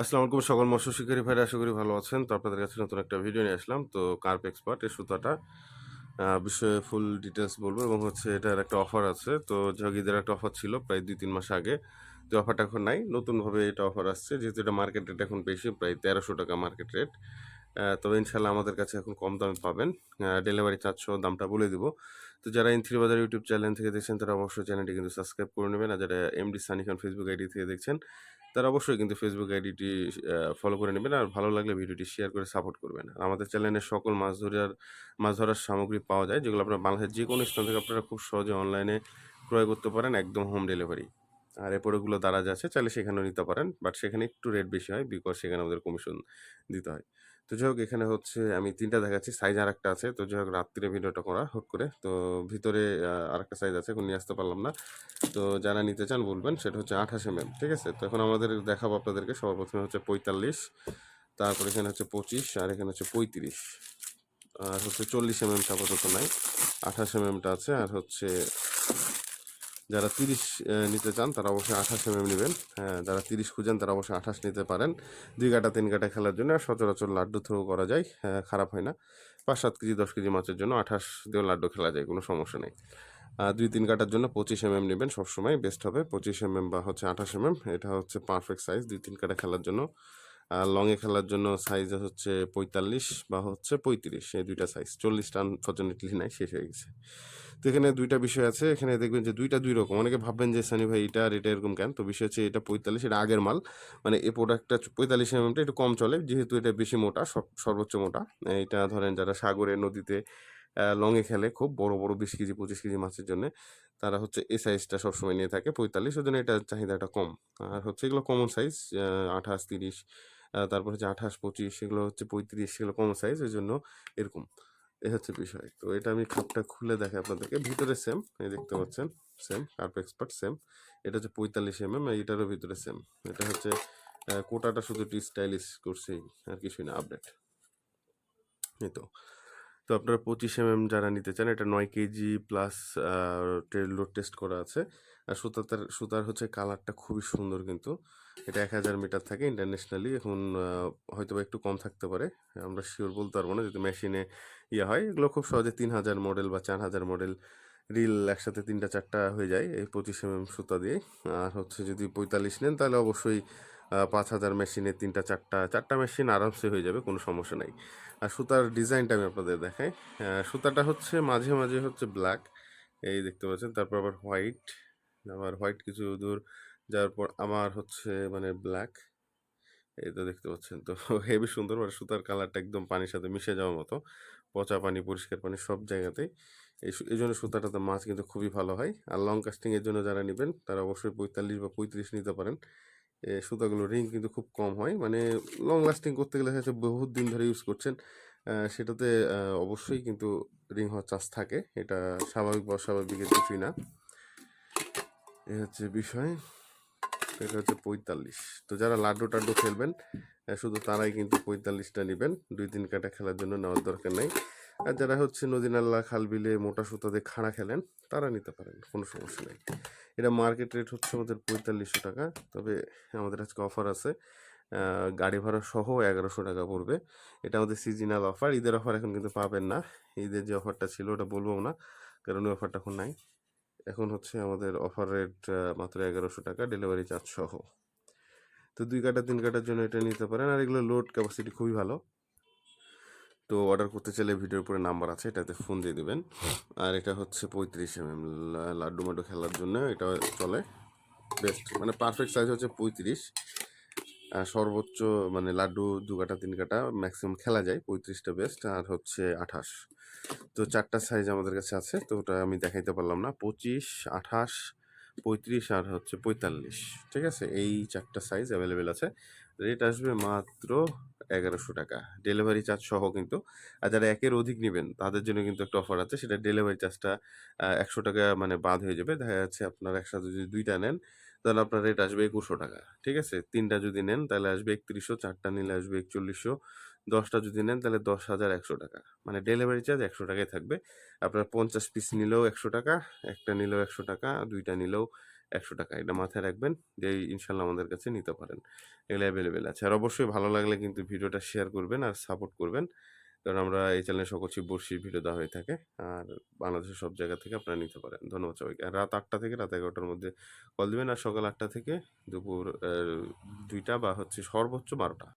আসসালামু আলাইকুম, সকল মৎস্য শিকারী ভাইরা, আশা করি ভালো আছেন। তো আপনাদের কাছে নতুন একটা ভিডিও নিয়ে আসলাম। তো কার্প এক্সপার্ট এই সুতাটা বিষয়ে ফুল ডিটেলস বলব এবং হচ্ছে এটার একটা অফার আছে। তো জগিদের একটা অফার ছিল প্রায় দুই তিন মাস আগে। তো অফারটা এখন নাই। নতুনভাবে এটা অফার আসছে। যেহেতু এটা মার্কেট রেট এখন বেশি, প্রায় তেরোশো টাকা মার্কেট রেট তবে ইনশাল্লাহ আমাদের কাছে এখন কম দামে পাবেন। ডেলিভারি চারশো দামটা বলে দিব। তো যারা ইনথ্রি বাজার ইউটিউব চ্যানেল থেকে দেখছেন, তারা অবশ্যই চ্যানেলটি কিন্তু সাবস্ক্রাইব করে নেবেন। আর যারা MD Sunny Khan Facebook ID থেকে দেখছেন, তারা অবশ্যই কিন্তু ফেসবুক আইডিটি ফলো করে নেবেন। আর ভালো লাগলে ভিডিওটি শেয়ার করে সাপোর্ট করবেন। আর আমাদের চ্যানেলে সকল মাছ ধরার মাছ ধরার সামগ্রী পাওয়া যায়, যেগুলো আপনার বাংলাদেশের যে কোনো স্থান থেকে আপনারা খুব সহজে অনলাইনে ক্রয় করতে পারেন, একদম হোম ডেলিভারি আর এ প্রোডাক্টগুলো দারাজ আছে, চাইলে সেখানেও নিতে পারেন। বাট সেখানে একটু রেট বেশি হয় বিকজ সেখানে আমাদের কমিশন দিতে হয়। তো যাই হোক, এখানে হচ্ছে আমি তিনটা দেখাচ্ছি। সাইজ আর একটা আছে। তো যাই হোক, রাত্রিরে ভিডিওটা করা, হুট করে। তো ভিতরে আর একটা সাইজ আছে এখন নিয়ে আসতে পারলাম না। তো যারা নিতে চান বলবেন, সেটা হচ্ছে আঠাশ এম ঠিক আছে? তো এখন আমাদের দেখাবো আপনাদেরকে। সর্বপ্রথমে হচ্ছে পঁয়তাল্লিশ, তারপর এখানে হচ্ছে পঁচিশ, আর এখানে হচ্ছে পঁয়ত্রিশ। আর হচ্ছে চল্লিশ এম এমটা আপাতত নাই। আঠাশ এম এমটা আছে, আর হচ্ছে যারা তিরিশ নিতে চান তারা অবশ্যই আঠাশ এম এম নেবেন। হ্যাঁ যারা তিরিশ খুঁজেন তারা অবশ্যই আঠাশ নিতে পারেন। দুই কাটা তিন কাটা খেলার জন্য সচরাচর লাড্ডু থ্রো করা যায়। হ্যাঁ, খারাপ হয় না। পাঁচ সাত কেজি দশ কেজি মাছের জন্য আঠাশ দিয়েও লাড্ডু খেলা যায় কোনো সমস্যা নেই। দুই তিন কাটার জন্য পঁচিশ এম এম নেবেন সবসময় বেস্ট হবে। পঁচিশ এম এম বা হচ্ছে আঠাশ এম এম এটা হচ্ছে পারফেক্ট সাইজ দুই তিন কাটা খেলার জন্য আর লংয়ে খেলার জন্য সাইজ হচ্ছে পঁয়তাল্লিশ বা হচ্ছে পঁয়ত্রিশ, এই দুইটা সাইজ চল্লিশটা আনফর্চুনেটলি নাই, শেষ হয়ে গেছে। তো এখানে দুইটা বিষয় আছে, এখানে দেখবেন যে দুইটা দুই রকম। অনেকে ভাববেন যে, সানি ভাই, এটা আর এটা এরকম কেন? তো বিষয় হচ্ছে এটা পঁয়তাল্লিশ, এটা আগের মাল। মানে এই প্রোডাক্টটা পঁয়তাল্লিশ এমএমটা একটু কম চলে, যেহেতু এটা বেশি মোটা সর্বোচ্চ মোটা। এটা ধরেন যারা সাগরে, নদীতে লংয়ে খেলে খুব বড় বড় বিশ কেজি, পঁচিশ কেজি মাছের জন্য, তারা হচ্ছে এই সাইজটা সবসময় নিয়ে থাকে পঁয়তাল্লিশ। ওই জন্য এটা চাহিদাটা কম। আর হচ্ছে এগুলো কমন সাইজ আঠাশ, তিরিশ তারপর হচ্ছে আঠাশ, পঁচিশ সেগুলো হচ্ছে পঁয়ত্রিশ সেগুলো কমন সাইজ ওই জন্য এরকম। এ হচ্ছে বিষয়। তো এটা আমি খাপটা খুলে দেখাই আপনাদেরকে। ভিতরে সেম এই দেখতে পাচ্ছেন সেম কার্প এক্সপার্ট সেম এটা হচ্ছে পঁয়তাল্লিশ এম এম এটারও ভিতরে সেম এটা হচ্ছে কোটাটা শুধু একটু স্টাইলিশ করছেই, আর কিছুই না আপডেট এই তো। তো আপনারা পঁচিশ এম এম যারা নিতে চান, এটা নয় কেজি প্লাস লোড টেস্ট করা আছে। আর সুতার সুতার হচ্ছে কালারটা খুবই সুন্দর কিন্তু। এটা এক হাজার মিটার থাকে ইন্টারন্যাশনালি এখন হয়তো একটু কম থাকতে পারে। আমরা শিওর বলতে পারব না, যদি মেশিনে ইয়ে হয়। এগুলো খুব সহজে তিন হাজার মডেল বা চার হাজার মডেল রিল একসাথে তিনটা, চারটা হয়ে যায় এই পঁচিশ এম এম সুতা দিয়ে আর হচ্ছে যদি পঁয়তাল্লিশ নেন, তাহলে অবশ্যই পাঁচ হাজার মেশিনে তিনটা, চারটা চারটা মেশিন আরামসে হয়ে যাবে, কোনো সমস্যা নাই। আর সুতার ডিজাইনটা আমি আপনাদের দেখাই। সুতাটা হচ্ছে মাঝে মাঝে হচ্ছে ব্ল্যাক এই দেখতে পাচ্ছেন। তারপর আবার হোয়াইট আবার হোয়াইট কিছু দূর যাওয়ার পর আমার হচ্ছে মানে ব্ল্যাক। এই তো দেখতে পাচ্ছেন তো, হেভি সুন্দর মানে সুতার কালারটা একদম পানির সাথে মিশে যাওয়ার মতো। পচা পানি, পরিষ্কার পানি সব জায়গাতেই। এই এই জন্য সুতাটাতে মাছ কিন্তু খুবই ভালো হয়। আর লং কাস্টিংয়ের জন্য যারা নেবেন, তারা অবশ্যই পঁয়তাল্লিশ বা পঁয়ত্রিশ নিতে পারেন। সুতাগুলো রিং কিন্তু খুব কম হয়। মানে লং লাস্টিং করতে গেলে হচ্ছে বহুত দিন ধরে ইউজ করছেন সেটাতে অবশ্যই কিন্তু রিং হওয়ার চান্স থাকে। এটা স্বাভাবিক বা অস্বাভাবিকের কিছুই না। এ হচ্ছে বিষয়, এটা হচ্ছে পঁয়তাল্লিশ। তো যারা লাড্ডু টাড্ডু খেলবেন শুধু তারাই কিন্তু পঁয়তাল্লিশটা নেবেন। দুই তিন কাটা খেলার জন্য নেওয়ার দরকার নেই। আর যারা হচ্ছে নদী নাল্লা খাল বিলে মোটা সুতাতে খাড়া খেলেন, তারা নিতে পারেন, কোনো সমস্যা নেই। এটা মার্কেট রেট হচ্ছে আমাদের পঁয়তাল্লিশশো টাকা, তবে আমাদের আজকে অফার আছে। গাড়ি ভাড়া সহ এগারোশো টাকা পড়বে। এটা আমাদের সিজনাল অফার ঈদের অফার এখন কিন্তু পাবেন না। ঈদের যে অফারটা ছিল, ওটা বলব না, কারণ ওই অফারটা এখন নাই। এখন হচ্ছে আমাদের অফার রেট মাত্র এগারোশো টাকা ডেলিভারি চার্জ সহ। তো দুই কাটা, তিন কাটার জন্য এটা নিতে পারেন। আর এগুলো লোড ক্যাপাসিটি খুবই ভালো। তো অর্ডার করতে চাইলে ভিডিওর উপরে নাম্বার আছে, এটাতে ফোন দিয়ে দেবেন। আর এটা হচ্ছে পঁয়ত্রিশ এম এম লাড্ডু মাড্ডু খেলার জন্য এটা চলে। বেস্ট মানে পারফেক্ট সাইজ হচ্ছে পঁয়ত্রিশ। সর্বোচ্চ মানে লাড্ডু দু কাটা, তিন কাটা ম্যাক্সিমাম খেলা যায়, পঁয়ত্রিশটা বেস্ট আর হচ্ছে আঠাশ। তো চারটা সাইজ আমাদের কাছে আছে, তো ওটা আমি দেখাইতে পারলাম না। পঁচিশ, আঠাশ, পঁয়ত্রিশ আর হচ্ছে পঁয়তাল্লিশ। ঠিক আছে? এই চারটা সাইজ অ্যাভেলেবেল আছে। রেট আসবে মাত্র এগারোশো টাকা। ডেলিভারি চার্জ সহ কিন্তু। আর যারা একের অধিক নেবেন, তাদের জন্য কিন্তু একটা অফার আছে। সেটা ডেলিভারি চার্জটা একশো টাকা মানে বাদ হয়ে যাবে। দেখা যাচ্ছে আপনার একসাথে যদি দুইটা নেন তাহলে আপনার রেট আসবে একুশশো টাকা, ঠিক আছে? তিনটা যদি নেন তাহলে আসবে একত্রিশশো, চারটা নিলে আসবে একচল্লিশশো, দশটা যদি নেন তাহলে দশ হাজার একশো টাকা। মানে ডেলিভারি চার্জ একশো টাকাই থাকবে। আপনার পঞ্চাশ পিস নিলেও একশো টাকা, একটা নিলেও একশো টাকা, দুইটা নিলেও একশো টাকা। এটা মাথায় রাখবেন যে ইনশাল্লাহ আমাদের কাছে নিতে পারেন। এগুলো অ্যাভেলেবেল আছে। আর অবশ্যই ভালো লাগলে কিন্তু ভিডিওটা শেয়ার করবেন আর সাপোর্ট করবেন। কারণ আমরা এই চ্যানেলে সকল বর্ষির ভিডিও দেওয়া হয়ে থাকে। আর বাংলাদেশের সব জায়গা থেকে আপনারা নিতে পারেন। ধন্যবাদ সবাইকে। রাত আটটা থেকে রাত এগারোটার মধ্যে কল দেবেন। আর সকাল আটটা থেকে দুপুর দুইটা বা হচ্ছে সর্বোচ্চ বারোটা।